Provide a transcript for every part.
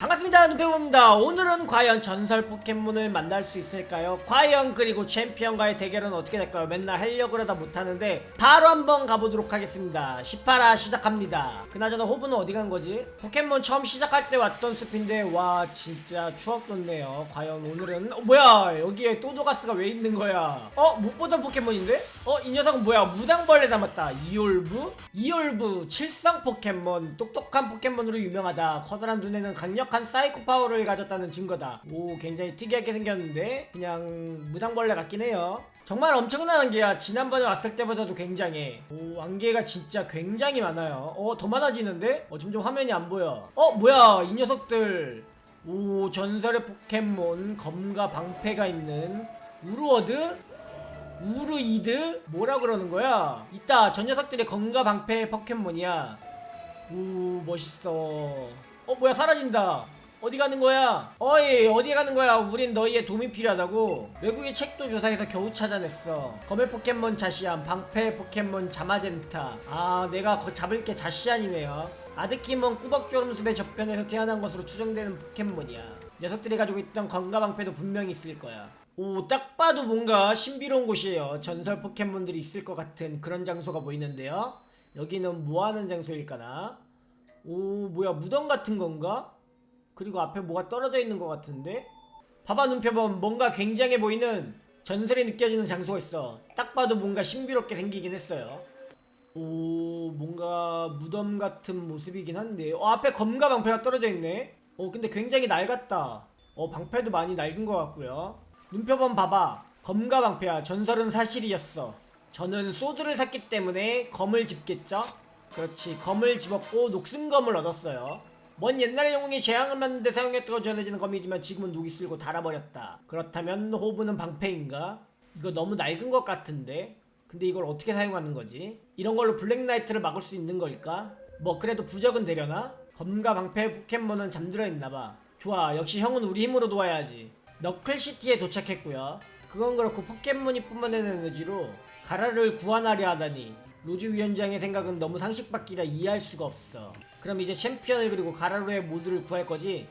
반갑습니다 누페봅니다 오늘은 과연 전설 포켓몬을 만날 수 있을까요? 과연 그리고 챔피언과의 대결은 어떻게 될까요? 맨날 하려고 그러다 못하는데 바로 한번 가보도록 하겠습니다 18화 시작합니다 그나저나 호브는 어디 간 거지? 포켓몬 처음 시작할 때 왔던 숲인데 와 진짜 추억 돋네요 과연 오늘은 어, 뭐야 여기에 또도가스가 왜 있는 거야 어? 못 보던 포켓몬인데? 어? 이 녀석은 뭐야 무당벌레 닮았다 이올부? 이올부 칠성 포켓몬 똑똑한 포켓몬으로 유명하다 커다란 눈에는 강력 한 사이코 파워를 가졌다는 증거다. 오 굉장히 특이하게 생겼는데 그냥 무당벌레 같긴 해요. 정말 엄청난 안개야. 지난번에 왔을 때보다도 굉장해. 오 안개가 진짜 굉장히 많아요. 어 더 많아지는데? 어 점점 화면이 안 보여. 어 뭐야 이 녀석들. 오 전설의 포켓몬 검과 방패가 있는 우르워드? 우르이드? 뭐라 그러는 거야? 있다 저 녀석들의 검과 방패 포켓몬이야. 오 멋있어 어 뭐야 사라진다. 어디 가는 거야? 어이 어디 가는 거야? 우린 너희의 도움이 필요하다고. 외국의 책도 조사해서 겨우 찾아냈어. 검의 포켓몬 자시안 방패 포켓몬 자마젠타. 아 내가 거 잡을 게 자시안이네요. 아드키몬 꾸벅조름숲의 저편에서 태어난 것으로 추정되는 포켓몬이야. 녀석들이 가지고 있던 검과 방패도 분명히 있을 거야. 오 딱 봐도 뭔가 신비로운 곳이에요. 전설 포켓몬들이 있을 것 같은 그런 장소가 보이는데요. 여기는 뭐 하는 장소일까나? 오 뭐야 무덤 같은 건가? 그리고 앞에 뭐가 떨어져 있는 것 같은데? 봐봐 눈표범. 뭔가 굉장해 보이는 전설이 느껴지는 장소가 있어. 딱 봐도 뭔가 신비롭게 생기긴 했어요. 오 뭔가 무덤 같은 모습이긴 한데. 어 앞에 검과 방패가 떨어져 있네. 어 근데 굉장히 낡았다. 어 방패도 많이 낡은 것 같고요. 눈표범 봐봐. 검과 방패야. 전설은 사실이었어. 저는 소드를 샀기 때문에 검을 집겠죠 그렇지 검을 집었고 녹슨 검을 얻었어요 먼 옛날 영웅이 재앙을 만드는데 사용했다고 전해지는 검이지만 지금은 녹이 쓸고 달아버렸다 그렇다면 호브는 방패인가? 이거 너무 낡은 것 같은데 근데 이걸 어떻게 사용하는 거지? 이런 걸로 블랙나이트를 막을 수 있는 걸까? 뭐 그래도 부적은 되려나? 검과 방패 포켓몬은 잠들어 있나봐 좋아 역시 형은 우리 힘으로 도와야지 너클시티에 도착했고요 그건 그렇고 포켓몬이 뿜어내는 에너지로 가라를 구원하려 하다니 로즈 위원장의 생각은 너무 상식 밖이라 이해할 수가 없어 그럼 이제 챔피언을 그리고 가라로의 모두를 구할 거지?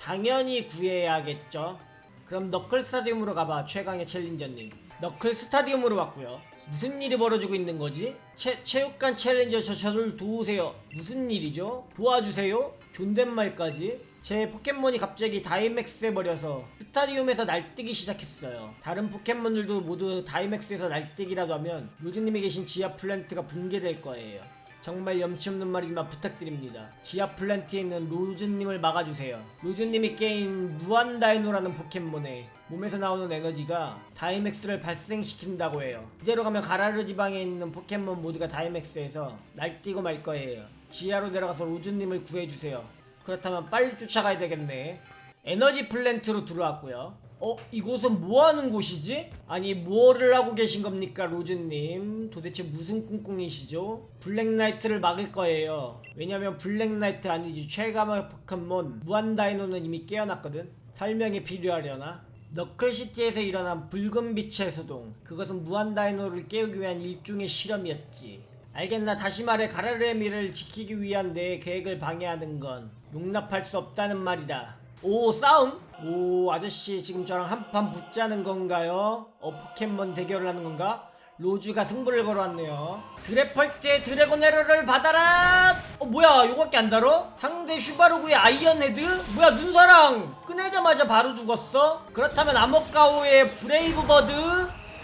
당연히 구해야겠죠 그럼 너클 스타디움으로 가봐 최강의 챌린저님 너클 스타디움으로 왔고요 무슨 일이 벌어지고 있는 거지? 체, 체육관 챌린저 저 저를 도우세요 무슨 일이죠? 도와주세요? 존댓말까지? 제 포켓몬이 갑자기 다이맥스 해버려서 스타디움에서 날뛰기 시작했어요 다른 포켓몬들도 모두 다이맥스에서 날뛰기라도 하면 로즈님이 계신 지하 플랜트가 붕괴될 거예요 정말 염치 없는 말이지만 부탁드립니다. 지하 플랜트에 있는 로즈님을 막아주세요. 로즈님이 게임 무한다이노라는 포켓몬에 몸에서 나오는 에너지가 다이맥스를 발생시킨다고 해요. 이대로 가면 가라르 지방에 있는 포켓몬 모두가 다이맥스에서 날뛰고 말 거예요. 지하로 내려가서 로즈님을 구해주세요. 그렇다면 빨리 쫓아가야 되겠네. 에너지 플랜트로 들어왔고요. 어? 이곳은 뭐하는 곳이지? 아니 뭐를 하고 계신 겁니까 로즈님 도대체 무슨 꿍꿍이시죠? 블랙나이트를 막을 거예요 왜냐면 블랙나이트 아니지 최강의 포켓몬 무한다이노는 이미 깨어났거든 설명이 필요하려나? 너클시티에서 일어난 붉은 빛의 소동 그것은 무한다이노를 깨우기 위한 일종의 실험이었지 알겠나 다시 말해 가라르의 미래를 지키기 위한 내 계획을 방해하는 건 용납할 수 없다는 말이다 오 싸움? 오 아저씨 지금 저랑 한판 붙자는 건가요? 어 포켓몬 대결을 하는 건가? 로즈가 승부를 걸어왔네요 드래펄트의 드래곤 에러를 받아라 어 뭐야 요거밖에 안 달어? 상대 슈바루구의 아이언헤드? 뭐야 눈사랑 꺼내자마자 바로 죽었어? 그렇다면 아모카오의 브레이브버드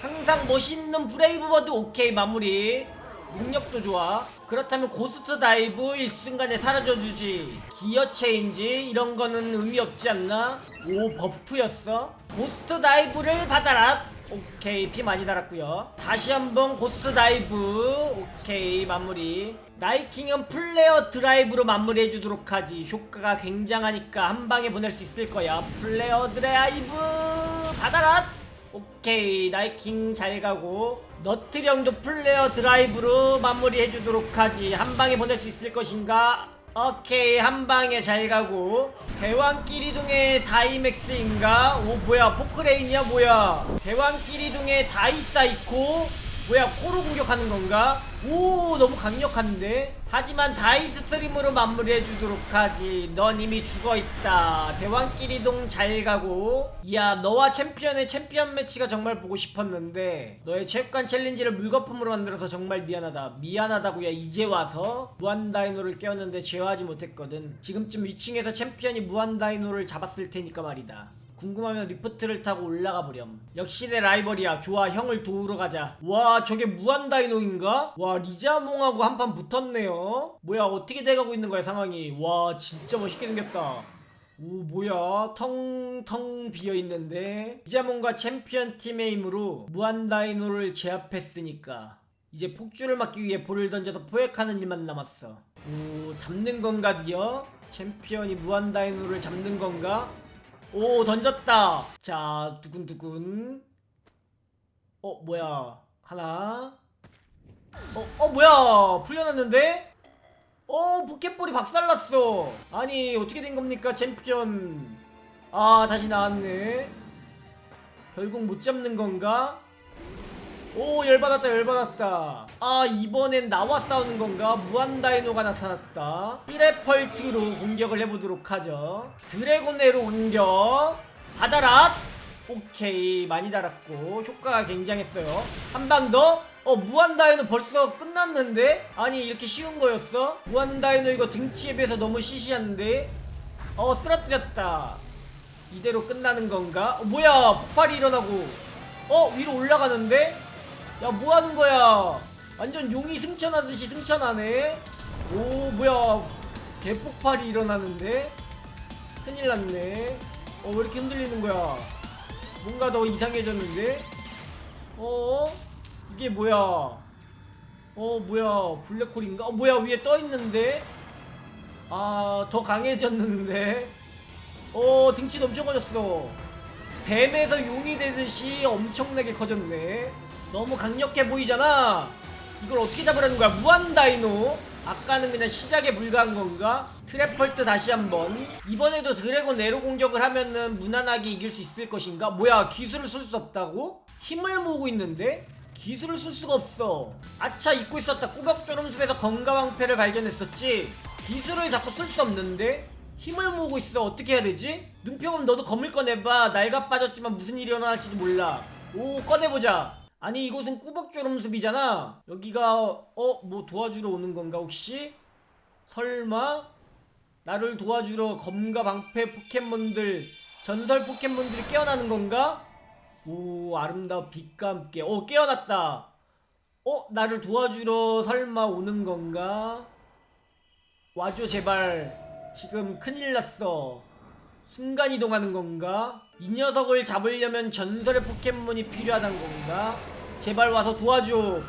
항상 멋있는 브레이브버드 오케이 마무리 능력도 좋아. 그렇다면 고스트 다이브 일순간에 사라져주지. 기어 체인지 이런 거는 의미 없지 않나? 오 버프였어. 고스트 다이브를 받아라. 오케이 피 많이 달았고요. 다시 한번 고스트 다이브. 오케이 마무리. 나이킹은 플레어 드라이브로 마무리해 주도록 하지. 효과가 굉장하니까 한 방에 보낼 수 있을 거야. 플레어 드라이브 받아라. 오케이 나이킹 잘 가고 너트령도 플레어 드라이브로 마무리해 주도록 하지. 한 방에 보낼 수 있을 것인가? 오케이 한 방에 잘 가고. 대왕끼리둥의 다이맥스인가? 오 뭐야 포크레인이야 뭐야? 대왕끼리둥의 다이사이코 뭐야 코로 공격하는 건가? 오 너무 강력한데? 하지만 다이스 스트림으로 마무리해 주도록 하지. 넌 이미 죽어있다. 대왕끼리동 잘 가고. 이야 너와 챔피언의 챔피언 매치가 정말 보고 싶었는데 너의 체육관 챌린지를 물거품으로 만들어서 정말 미안하다. 미안하다고야 이제 와서 무한다이노를 깨웠는데 제어하지 못했거든. 지금쯤 위층에서 챔피언이 무한다이노를 잡았을 테니까 말이다 궁금하면 리프트를 타고 올라가 보렴. 역시 내 라이벌이야. 좋아, 형을 도우러 가자. 와, 저게 무한 다이노인가? 와, 리자몽하고 한판 붙었네요. 뭐야, 어떻게 돼가고 있는 거야, 상황이. 와, 진짜 멋있게 생겼다. 오, 뭐야, 텅텅 비어 있는데. 리자몽과 챔피언 팀의 힘으로 무한 다이노를 제압했으니까. 이제 폭주를 막기 위해 볼을 던져서 포획하는 일만 남았어. 오, 잡는 건가, 드디어? 챔피언이 무한 다이노를 잡는 건가? 오 던졌다. 자 두근두근. 어 뭐야? 하나. 어, 어 뭐야? 풀려났는데? 어 포켓볼이 박살났어. 아니 어떻게 된 겁니까 챔피언? 아 다시 나왔네. 결국 못 잡는 건가 오 열받았다 열받았다 아 이번엔 나와 싸우는 건가 무한다이노가 나타났다 1회 펄트로 공격을 해보도록 하죠 드래곤에로 공격 받아라 오케이 많이 달았고 효과가 굉장했어요 한 방 더? 어 무한다이노 벌써 끝났는데? 아니 이렇게 쉬운 거였어? 무한다이노 이거 등치에 비해서 너무 시시한데? 어 쓰러뜨렸다 이대로 끝나는 건가? 어, 뭐야 폭발이 일어나고 어 위로 올라가는데? 야 뭐하는 거야? 완전 용이 승천하듯이 승천하네. 오 뭐야. 대폭발이 일어나는데? 큰일 났네. 어 왜 이렇게 흔들리는 거야? 뭔가 더 이상해졌는데? 어? 이게 뭐야? 어 뭐야. 블랙홀인가? 어 뭐야. 위에 떠 있는데? 아 더 강해졌는데? 어 등치도 엄청 커졌어. 뱀에서 용이 되듯이 엄청나게 커졌네 너무 강력해 보이잖아 이걸 어떻게 잡으라는 거야 무한다이노 아까는 그냥 시작에 불과한 건가? 트랩펄트 다시 한번 이번에도 드래곤 내로 공격을 하면은 무난하게 이길 수 있을 것인가? 뭐야 기술을 쓸 수 없다고? 힘을 모으고 있는데? 기술을 쓸 수가 없어 아차 잊고 있었다 꾸벅조름숲에서 건강왕패를 발견했었지 기술을 자꾸 쓸 수 없는데? 힘을 모으고 있어 어떻게 해야 되지? 눈평은 너도 검을 꺼내봐 날가 빠졌지만 무슨 일이 일어날지도 몰라 오 꺼내보자 아니 이곳은 꾸벅조름숲이잖아 여기가 어 뭐 도와주러 오는 건가 혹시? 설마? 나를 도와주러 검과 방패 포켓몬들 전설 포켓몬들이 깨어나는 건가? 오 아름다운 빛과 함께 어 깨어났다 어 나를 도와주러 설마 오는 건가? 와줘 제발 지금 큰일 났어 순간 이동하는 건가? 이 녀석을 잡으려면 전설의 포켓몬이 필요하단 건가? 제발 와서 도와줘.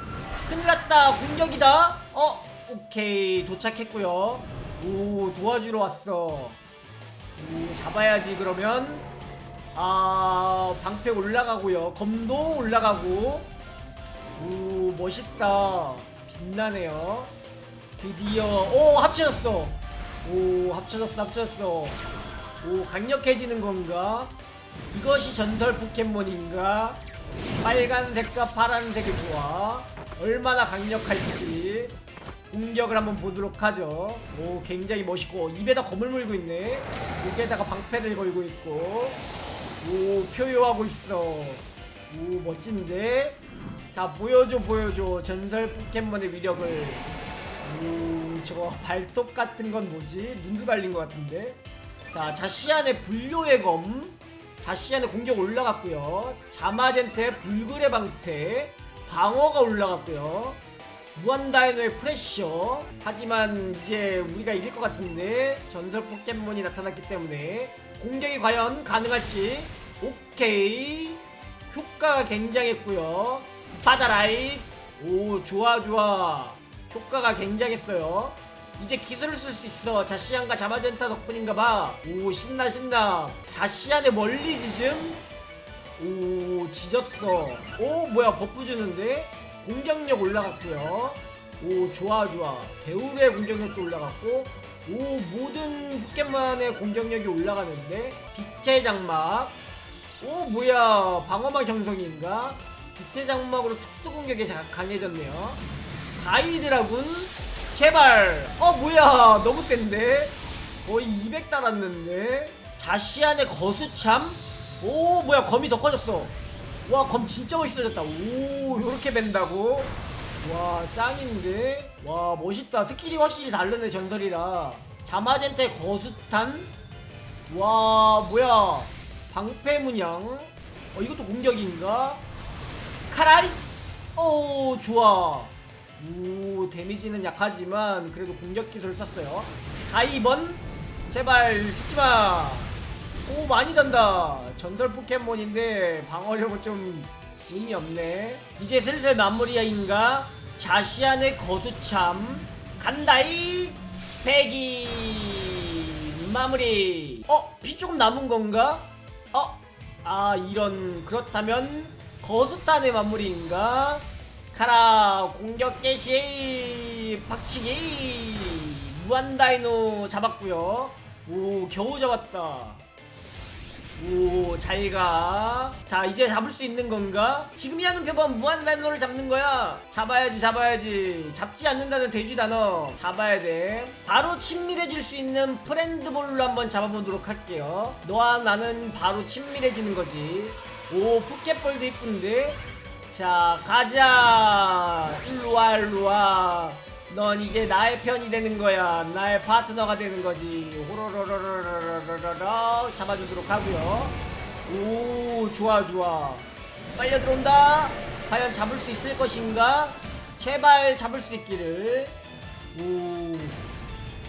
큰일 났다. 공격이다. 어, 오케이. 도착했고요. 오, 도와주러 왔어. 오, 잡아야지 그러면. 아, 방패 올라가고요. 검도 올라가고. 오, 멋있다. 빛나네요. 드디어 오, 합쳐졌어. 오, 합쳐졌어. 합쳐졌어. 오 강력해지는 건가? 이것이 전설 포켓몬인가? 빨간색과 파란색이 좋아. 얼마나 강력할지 공격을 한번 보도록 하죠. 오 굉장히 멋있고 입에다 검을 물고 있네. 목에다가 방패를 걸고 있고. 오 표효하고 있어. 오 멋진데? 자 보여줘 보여줘. 전설 포켓몬의 위력을. 오 저거 발톱 같은 건 뭐지? 눈도 달린 것 같은데? 자, 자시안의 불료의 검. 자시안의 공격 올라갔고요. 자마젠트의 불굴의 방패. 방어가 올라갔고요. 무한다이노의 프레셔. 하지만 이제 우리가 이길 것 같은데 전설 포켓몬이 나타났기 때문에 공격이 과연 가능할지. 오케이. 효과가 굉장했고요. 받아라이. 오, 좋아, 좋아. 효과가 굉장했어요. 이제 기술을 쓸 수 있어. 자시안과 자마젠타 덕분인가봐. 오 신나 신나. 자시안의 멀리 지즘. 오 지졌어. 오 뭐야 버프 주는데? 공격력 올라갔고요. 오 좋아 좋아. 배우의 공격력도 올라갔고. 오 모든 포켓몬의 공격력이 올라가는데 빛의 장막. 오 뭐야 방어막 형성인가? 빛의 장막으로 특수 공격에 자- 강해졌네요. 가이드라군 제발. 어 뭐야. 너무 센데? 거의 200 달았는데? 자시안의 거수참? 오 뭐야. 검이 더 커졌어. 와 검 진짜 멋있어졌다. 오 요렇게 벤다고? 와 짱인데? 와 멋있다. 스킬이 확실히 다르네 전설이라. 자마젠테 거수탄? 와 뭐야. 방패문양? 어 이것도 공격인가? 카라이 오 좋아 오 데미지는 약하지만 그래도 공격 기술을 썼어요 다이번 제발 죽지마 오 많이 단다 전설 포켓몬인데 방어력은 좀 의미 없네 이제 슬슬 마무리인가 자시안의 거수참 간다이 배기 마무리 어? 피 조금 남은 건가? 어? 아 이런 그렇다면 거수탄의 마무리인가? 가라 공격 개시 박치기. 무한다이노 잡았고요. 오 겨우 잡았다. 오 잘가. 자 이제 잡을 수 있는 건가? 지금이라는 표본 무한다이노를 잡는 거야. 잡아야지 잡아야지. 잡지 않는다는 돼지 단어. 잡아야 돼. 바로 친밀해질 수 있는 프렌드볼로 한번 잡아보도록 할게요. 너와 나는 바로 친밀해지는 거지. 오 포켓볼도 이쁜데 자 가자. 일로와 일로와. 넌 이제 나의 편이 되는 거야. 나의 파트너가 되는 거지. 호로로로로로로로로. 잡아주도록 하고요. 오 좋아 좋아. 빨려 들어온다. 과연 잡을 수 있을 것인가? 제발 잡을 수 있기를. 오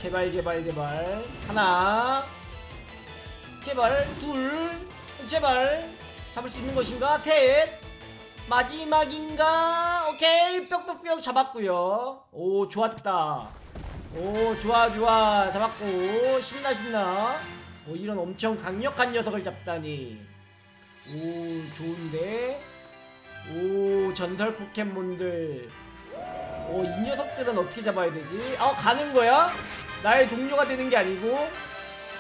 제발 제발 제발. 하나. 제발 둘. 제발. 잡을 수 있는 것인가? 셋 마지막인가? 오케이. 뿅뿅뿅. 잡았고요. 오 좋았다. 오 좋아 좋아. 잡았고. 신나 신나. 오 이런 엄청 강력한 녀석을 잡다니. 오 좋은데? 오 전설 포켓몬들. 오 이 녀석들은 어떻게 잡아야 되지? 아 가는 거야? 나의 동료가 되는 게 아니고?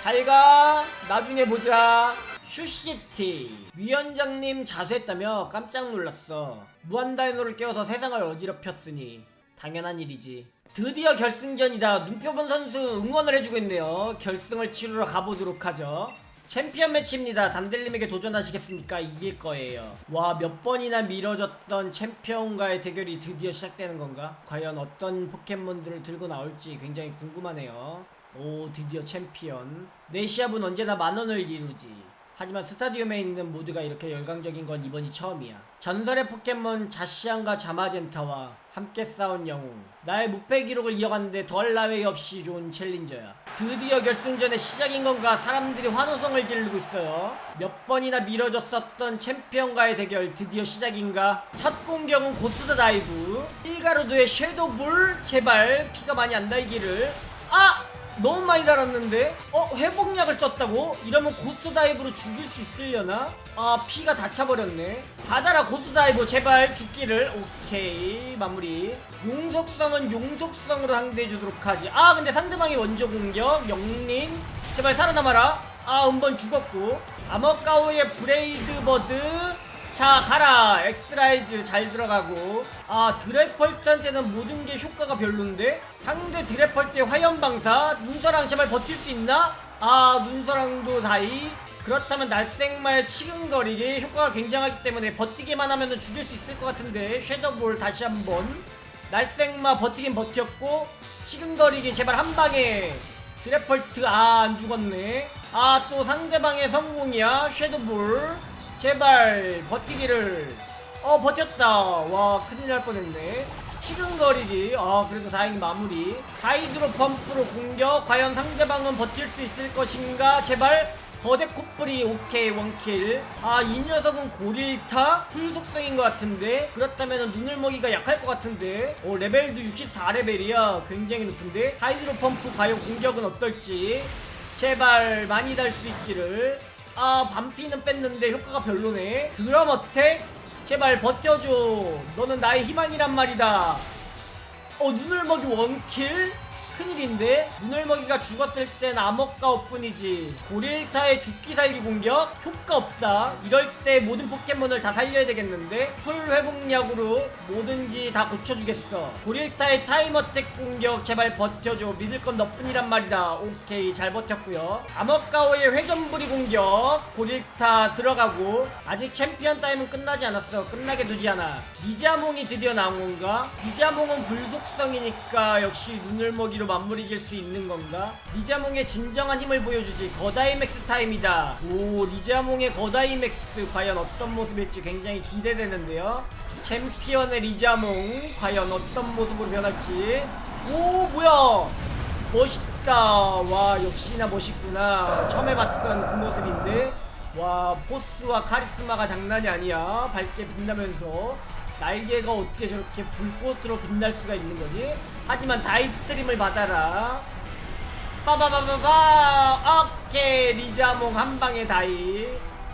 잘가. 나중에 보자 슈시티. 위원장님 자수했다며 깜짝 놀랐어. 무한다이노를 깨워서 세상을 어지럽혔으니 당연한 일이지. 드디어 결승전이다. 눈표본 선수 응원을 해주고 있네요. 결승을 치르러 가보도록 하죠. 챔피언 매치입니다. 단델님에게 도전하시겠습니까? 이길 거예요. 와 몇 번이나 미뤄졌던 챔피언과의 대결이 드디어 시작되는 건가? 과연 어떤 포켓몬들을 들고 나올지 굉장히 궁금하네요. 오 드디어 챔피언. 내 시합은 언제나 만원을 이루지 하지만 스타디움에 있는 모두가 이렇게 열광적인 건 이번이 처음이야. 전설의 포켓몬 자시안과 자마젠타와 함께 싸운 영웅. 나의 무패 기록을 이어갔는데 더할 나위 없이 좋은 챌린저야. 드디어 결승전의 시작인 건가 사람들이 환호성을 지르고 있어요. 몇 번이나 미뤄졌었던 챔피언과의 대결 드디어 시작인가? 첫 공격은 고스트 다이브. 일가루드의 섀도볼. 제발 피가 많이 안 달기를. 아! 너무 많이 달았는데? 어? 회복약을 썼다고? 이러면 고스트 다이브로 죽일 수 있으려나? 아 피가 다 차버렸네 받아라 고스트 다이브 제발 죽기를 오케이 마무리 용속성은 용속성으로 상대해주도록 하지 아 근데 상대방이 먼저 공격 영린 제발 살아남아라 아 음번 죽었고 아머까우의 브레이드 버드 자 가라. 엑스라이즈 잘 들어가고. 아 드래펄트한테는 모든 게 효과가 별론데? 상대 드래펄트 화염방사? 눈사랑 제발 버틸 수 있나? 아 눈사랑도 다이. 그렇다면 날생마의 치근거리기 효과가 굉장하기 때문에 버티기만 하면 죽일 수 있을 것 같은데 섀도볼 다시 한번. 날생마 버티긴 버텼고 치근거리기 제발 한 방에. 드래펄트 아 안 죽었네. 아 또 상대방의 성공이야 섀도볼 제발 버티기를. 어 버텼다. 와 큰일 날 뻔했네. 치근거리기. 아 그래도 다행히 마무리. 하이드로 펌프로 공격. 과연 상대방은 버틸 수 있을 것인가? 제발. 거대 코뿔이 오케이 원킬. 아 이 녀석은 고릴타? 풀속성인 것 같은데? 그렇다면 눈을 먹이가 약할 것 같은데? 오 레벨도 64레벨이야. 굉장히 높은데? 하이드로 펌프 과연 공격은 어떨지. 제발 많이 달 수 있기를 아 반피는 뺐는데 효과가 별로네. 드럼 어택? 제발 버텨줘. 너는 나의 희망이란 말이다. 어 눈을 먹이 원킬 큰일인데 눈을먹이가 죽었을 땐 암흑가오 뿐이지. 고릴타의 죽기 살기 공격 효과 없다. 이럴 때 모든 포켓몬을 다 살려야 되겠는데 풀 회복약으로 뭐든지 다 고쳐주겠어. 고릴타의 타임어택 공격 제발 버텨줘. 믿을 건 너뿐이란 말이다. 오케이 잘 버텼고요. 암흑가오의 회전부리 공격. 고릴타 들어가고 아직 챔피언 타임은 끝나지 않았어. 끝나게 두지 않아. 리자몽이 드디어 나온 건가? 리자몽은 불속성이니까 역시 눈을 먹이로 맞무리 질수 있는 건가? 리자몽의 진정한 힘을 보여주지 거다이맥스 타임이다. 오 리자몽의 거다이맥스 과연 어떤 모습일지 굉장히 기대되는데요. 챔피언의 리자몽 과연 어떤 모습으로 변할지. 오 뭐야? 멋있다. 와 역시나 멋있구나. 처음 해봤던 그 모습인데. 와 포스와 카리스마가 장난이 아니야. 밝게 빛나면서 날개가 어떻게 저렇게 불꽃으로 빛날 수가 있는 거지? 하지만 다이스트림을 받아라. 빠바바바바. 오케이. 리자몽 한 방에 다이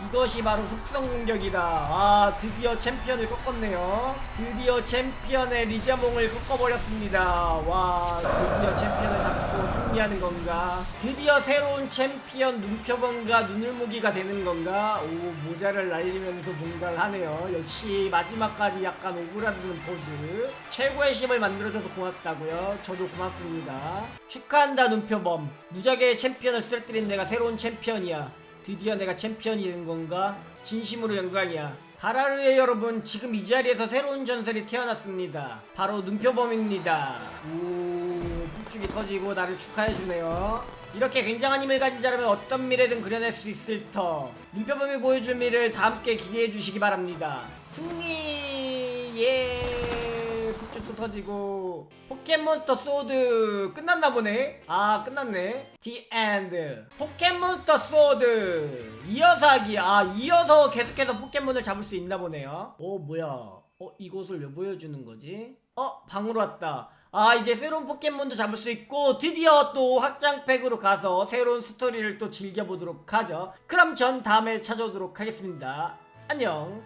이것이 바로 속성 공격이다. 아 드디어 챔피언을 꺾었네요. 드디어 챔피언의 리자몽을 꺾어버렸습니다. 와 드디어 챔피언을 잡고 승리하는 건가? 드디어 새로운 챔피언 눈표범과 눈을무기가 되는 건가? 오 모자를 날리면서 뭔가를 하네요. 역시 마지막까지 약간 오그라드는 포즈. 최고의 심을 만들어줘서 고맙다고요. 저도 고맙습니다. 축하한다 눈표범. 무작위의 챔피언을 쓰러뜨린 내가 새로운 챔피언이야 드디어 내가 챔피언이 된 건가? 진심으로 영광이야. 가라르의 여러분, 지금 이 자리에서 새로운 전설이 태어났습니다. 바로 눈표범입니다. 오, 푹죽이 터지고 나를 축하해주네요. 이렇게 굉장한 힘을 가진 자라면 어떤 미래든 그려낼 수 있을 터. 눈표범이 보여줄 미래를 다 함께 기대해 주시기 바랍니다. 승리! 예! 푹죽도 터지고. 포켓몬스터 소드 끝났나 보네. 아 끝났네. The end. 포켓몬스터 소드 이어서 하기. 아 이어서 계속해서 포켓몬을 잡을 수 있나 보네요. 어 뭐야? 어 이곳을 왜 보여주는 거지? 어 방으로 왔다. 아 이제 새로운 포켓몬도 잡을 수 있고 드디어 또 확장팩으로 가서 새로운 스토리를 또 즐겨보도록 하죠. 그럼 전 다음에 찾아오도록 하겠습니다. 안녕.